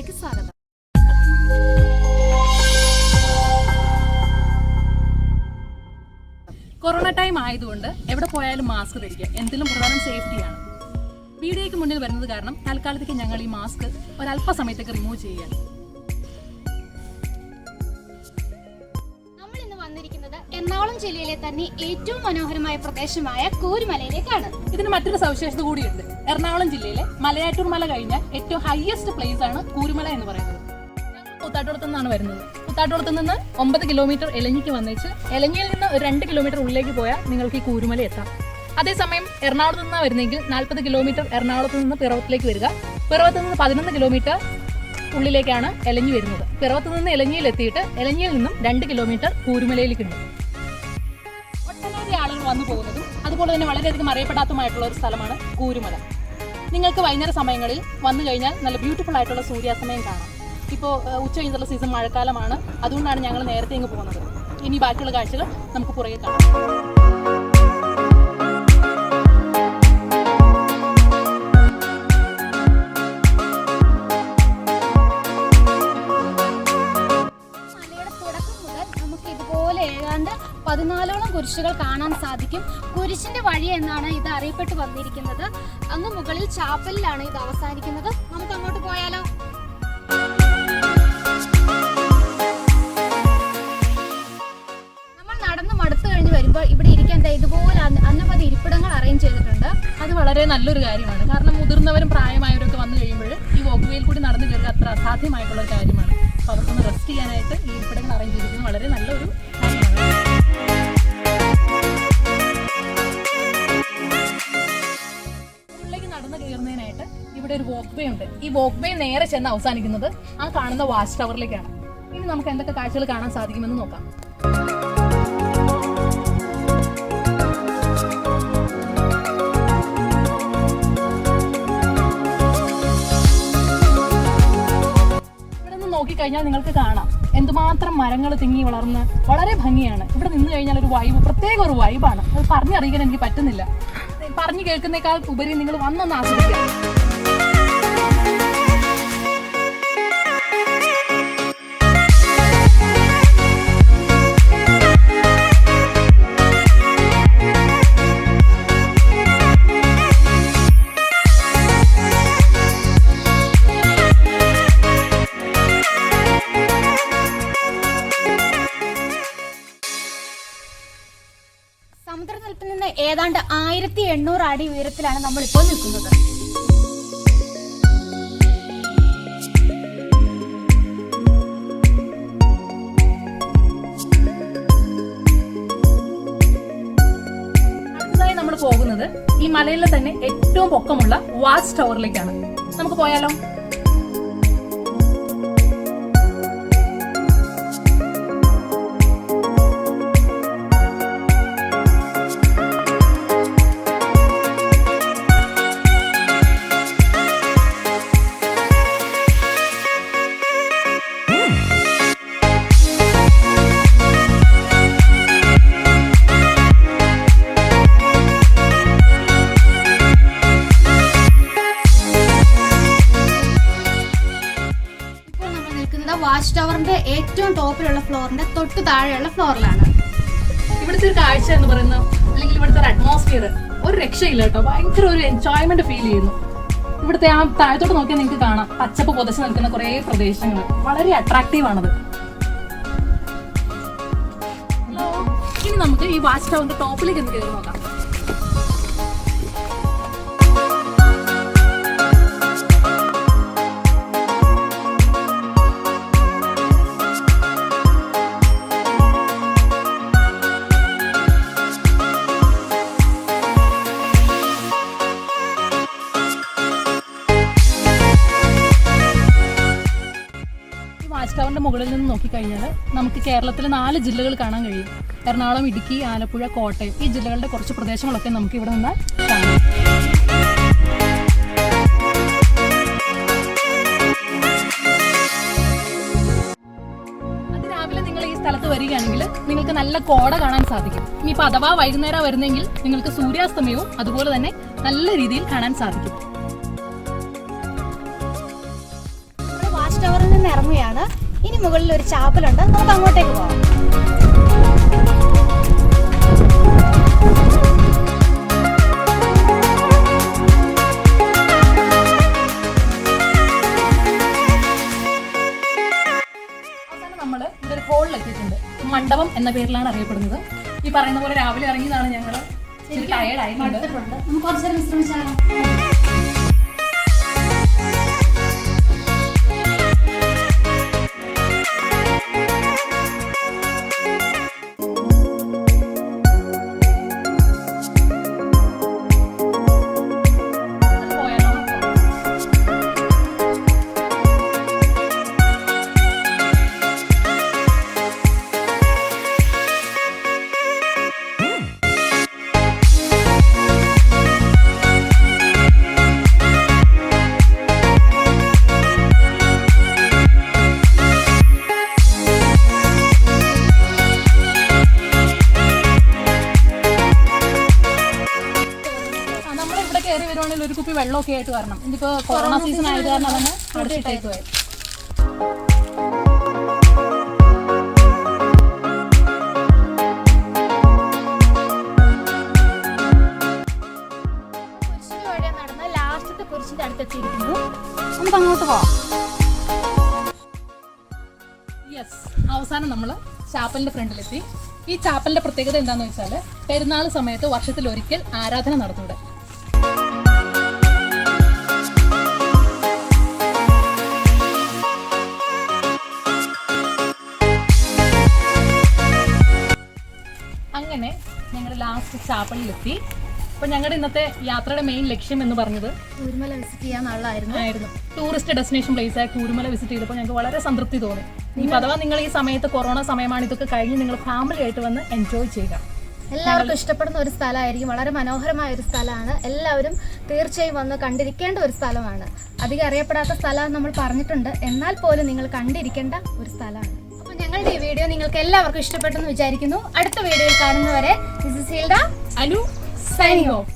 ന്യൂസിലേക്ക് സ്വാഗതം. Corona time ആയതുകൊണ്ട് എവിടെ പോയാലും മാസ്ക് ധരിക്കുക. എന്തിലും പ്രധാനം സേഫ്റ്റിയാണ് വീഡിയോയ്ക്ക് മുന്നിൽ വരുന്നത് കാരണം തൽക്കാലത്തേക്ക് ഞങ്ങൾ ഈ മാസ്ക് ഒരല്പസമയത്തേക്ക് റിമൂവ് ചെയ്യുക എറണാകുളം ജില്ലയിലെ തന്നെ ഏറ്റവും മനോഹരമായ പ്രദേശമായ കൂരുമലയിലേക്കാണ്. ഇതിന് മറ്റൊരു സവിശേഷത കൂടിയുണ്ട്. എറണാകുളം ജില്ലയിലെ മലയാറ്റൂർ മല കഴിഞ്ഞ ഏറ്റവും ഹയസ്റ്റ് പ്ലേസ് ആണ് കൂരുമല എന്ന് പറയുന്നത്. കൂത്താട്ടോളത്തു നിന്നാണ് വരുന്നത്. കൂത്താട്ടോളത്ത് നിന്ന് ഒമ്പത് കിലോമീറ്റർ എലഞ്ഞിക്ക് വന്നേച്ച് എലഞ്ഞിയിൽ നിന്ന് ഒരു രണ്ട് കിലോമീറ്റർ ഉള്ളിലേക്ക് പോയാൽ നിങ്ങൾക്ക് ഈ കൂരുമല എത്താം. അതേസമയം എറണാകുളത്ത് നിന്നാണ് വരുന്നെങ്കിൽ നാൽപ്പത് കിലോമീറ്റർ എറണാകുളത്ത് നിന്ന് പിറവത്തിലേക്ക് വരിക. പിറവത്ത് നിന്ന് പതിനൊന്ന് കിലോമീറ്റർ ഉള്ളിലേക്കാണ് എലഞ്ഞി വരുന്നത്. പിറവത്ത് നിന്ന് എലഞ്ഞിയിൽ എത്തിയിട്ട് എലഞ്ഞിയിൽ നിന്നും രണ്ട് കിലോമീറ്റർ കൂരുമലയിലേക്ക് ഉണ്ട് വന്നു പോകുന്നതും അതുപോലെ തന്നെ വളരെയധികം അറിയപ്പെടാത്തതുമായിട്ടുള്ള ഒരു സ്ഥലമാണ് കൂരുമല നിങ്ങൾക്ക് വൈകുന്നേര സമയങ്ങളിൽ വന്നു കഴിഞ്ഞാൽ നല്ല ബ്യൂട്ടിഫുൾ ആയിട്ടുള്ള സൂര്യാസ്തമയം കാണാം. ഇപ്പോൾ ഉച്ച കഴിഞ്ഞുള്ള സീസൺ മഴക്കാലമാണ്. അതുകൊണ്ടാണ് ഞങ്ങൾ നേരത്തെ ഇങ്ങ് പോകുന്നത്. ഇനി ബാക്കിയുള്ള കാഴ്ചകൾ നമുക്ക് പുറകെ കാണാം. പതിനാലോളം കുരിശുകൾ സാധിക്കും. കുരിശിന്റെ വഴി എന്നാണ് ഇത് അറിയപ്പെട്ട് വന്നിരിക്കുന്നത്. അങ്ങ് മുകളിൽ ചാപ്പലിലാണ് ഇത് അവസാനിക്കുന്നത്. നമുക്ക് അങ്ങോട്ട് പോയാലോ? നമ്മൾ മടുത്തു വരുമ്പോൾ ഇവിടെ ഇരിക്കാൻ ഇതുപോലെ അന്ന- അന്നപതി ഇരിപ്പിടങ്ങൾ അറേഞ്ച് ചെയ്തിട്ടുണ്ട്. അത് വളരെ നല്ലൊരു കാര്യമാണ്. കാരണം മുതിർന്നവരും പ്രായമായവരും ഒക്കെ വന്നു കഴിയുമ്പോൾ ഈ വോക്കുവേയിൽ കൂടി നടന്നു കയറുക അത്ര അസാധ്യമായിട്ടുള്ള ഒരു കാര്യമാണ്. അപ്പോൾ അവർക്കൊന്ന് റെസ്റ്റ് ചെയ്യാനായിട്ട് ഈ ഇരിപ്പിടങ്ങൾ അറേഞ്ച് ചെയ്തിരിക്കുന്നത് വളരെ നല്ലൊരു ഇവിടെ ഒരു വോക്ക് വേ ഉണ്ട്. ഈ വോക്ക് വേ നേരെ ചെന്ന് അവസാനിക്കുന്നത് ആ കാണുന്ന വാച്ച് ടവറിലേക്കാണ് ഇനി നമുക്ക് എന്തൊക്കെ കാഴ്ചകൾ കാണാൻ സാധിക്കുമെന്ന് നോക്കാം. നോക്കിക്കഴിഞ്ഞാൽ നിങ്ങൾക്ക് കാണാം. എന്തുമാത്രം മരങ്ങൾ തിങ്ങി വളർന്ന് വളരെ ഭംഗിയാണ്. ഇവിടെ നിന്ന് കഴിഞ്ഞാൽ ഒരു വൈബ് പ്രത്യേക ഒരു വൈബാണ് അത് പറഞ്ഞറിയിക്കാൻ എനിക്ക് പറ്റുന്നില്ല. പറഞ്ഞു കേൾക്കുന്നേക്കാൾ ഉപരി നിങ്ങൾ വന്നൊന്ന് ആസ്വദിക്കുക. സമുദ്രനിരപ്പിൽ നിന്ന് ഏതാണ്ട് ആയിരത്തി എണ്ണൂറ് അടി ഉയരത്തിലാണ് നമ്മൾ ഇപ്പോൾ നിൽക്കുന്നത്. പോകുന്നത് ഈ മലയിലെ തന്നെ ഏറ്റവും പൊക്കമുള്ള വാച്ച് ടവറിലേക്കാണ്. നമുക്ക് പോയാലോ? വാച്ച് ടവറിന്റെ ഏറ്റവും ടോപ്പിലുള്ള ഫ്ലോറിന്റെ തൊട്ട് താഴെയുള്ള ഫ്ലോറിലാണ്. ഇവിടുത്തെ ഒരു കാഴ്ച എന്ന് പറയുന്നത് അല്ലെങ്കിൽ ഇവിടുത്തെ ഒരു അറ്റ്മോസ്ഫിയർ ഒരു രക്ഷയില്ല കേട്ടോ. ഭയങ്കര ഒരു എൻജോയ്മെന്റ് ഫീൽ ചെയ്യുന്നു. ഇവിടുത്തെ ആ താഴത്തോട്ട് നോക്കിയാൽ നിങ്ങൾക്ക് കാണാം. പച്ചപ്പ് പുതച്ച് നിൽക്കുന്ന കുറേ പ്രദേശങ്ങൾ. വളരെ അട്രാക്റ്റീവ് ആണത്. ഇനി നമുക്ക് ഈ വാച്ച് ടവറിന്റെ ടോപ്പിലേക്ക് ഒന്ന് കയറി നോക്കാം. വാച്ച് മുകളിൽ നിന്ന് നോക്കിക്കഴിഞ്ഞാൽ നമുക്ക് കേരളത്തിലെ നാല് ജില്ലകൾ കാണാൻ കഴിയും. എറണാകുളം ഇടുക്കി ആലപ്പുഴ കോട്ടയം. ഈ ജില്ലകളുടെ കുറച്ച് പ്രദേശങ്ങളൊക്കെ നമുക്ക് ഇവിടെ നിന്ന് കാണാം. സ്ഥലത്ത് വരികയാണെങ്കിൽ നിങ്ങൾക്ക് നല്ല കോട കാണാൻ സാധിക്കും. ഇനിയിപ്പോൾ അഥവാ വൈകുന്നേരം വരുന്നെങ്കിൽ നിങ്ങൾക്ക് സൂര്യാസ്തമയവും അതുപോലെ തന്നെ നല്ല രീതിയിൽ കാണാൻ സാധിക്കും. വാച്ച് ടവറിൽ നിന്ന് ഇറങ്ങുകയാണ്. ഇനി മുകളിൽ ഒരു ചാപ്പലുണ്ട്. നമുക്ക് അങ്ങോട്ടേക്ക് പോകാം നമ്മൾ മണ്ഡപം എന്ന പേരിലാണ് അറിയപ്പെടുന്നത്. ഈ പറയുന്ന പോലെ രാവിലെ ഇറങ്ങിയതാണ് ഞങ്ങൾ ടയർഡായിട്ടുണ്ട് നമുക്ക് കുറച്ച് നേരം വിശ്രമിച്ചാലോ? വെള്ളമൊക്കെ ആയിട്ട് വരണം. ഇതിപ്പോ കൊറോണ സീസൺ ആയത് കാരണം അതങ്ങ് അടച്ചിട്ടേക്ക് പോയത്. അടുത്തെത്തിയിരിക്കുന്നു. നമുക്ക് അങ്ങോട്ട് പോവാം. യെസ് അവസാനം നമ്മൾ ചാപ്പലിന്റെ ഫ്രണ്ടിലെത്തി. ഈ ചാപ്പലിന്റെ പ്രത്യേകത എന്താണെന്ന് വെച്ചാൽ പെരുന്നാൾ സമയത്ത് വർഷത്തിൽ ഒരിക്കൽ ആരാധന നടത്തൂടെ. ലാസ്റ്റ് ചാപ്പലിലെത്തി അപ്പൊ ഞങ്ങളുടെ ഇന്നത്തെ യാത്രയുടെ മെയിൻ ലക്ഷ്യം എന്ന് പറഞ്ഞത് കുരുമല വിസിറ്റ് ചെയ്യാന്നുള്ളതായിരുന്നു ആയിരുന്നു. ടൂറിസ്റ്റ് ഡെസ്റ്റിനേഷൻ പ്ലേസ് ആയ കൂരുമല വിസിറ്റ് ചെയ്തപ്പോൾ ഞങ്ങൾക്ക് വളരെ സംതൃപ്തി തോന്നി. ഇനി അഥവാ നിങ്ങൾ ഈ സമയത്ത് കൊറോണ സമയമാണ് ഇതൊക്കെ കഴിഞ്ഞ് നിങ്ങൾ ഫാമിലി ആയിട്ട് വന്ന് എൻജോയ് ചെയ്യുക. എല്ലാവർക്കും ഇഷ്ടപ്പെടുന്ന ഒരു സ്ഥലമായിരിക്കും. വളരെ മനോഹരമായ ഒരു സ്ഥലമാണ്. എല്ലാവരും തീർച്ചയായും വന്ന് കണ്ടിരിക്കേണ്ട ഒരു സ്ഥലമാണ്. അധികം അറിയപ്പെടാത്ത സ്ഥലം നമ്മൾ പറഞ്ഞിട്ടുണ്ട്. എന്നാൽ പോലും നിങ്ങൾ കണ്ടിരിക്കേണ്ട ഒരു സ്ഥലമാണ്. ഞങ്ങളുടെ ഈ വീഡിയോ നിങ്ങൾക്ക് എല്ലാവർക്കും ഇഷ്ടപ്പെട്ടെന്ന് വിചാരിക്കുന്നു. അടുത്ത വീഡിയോയിൽ കാണുന്നവരെ this is Anu signing off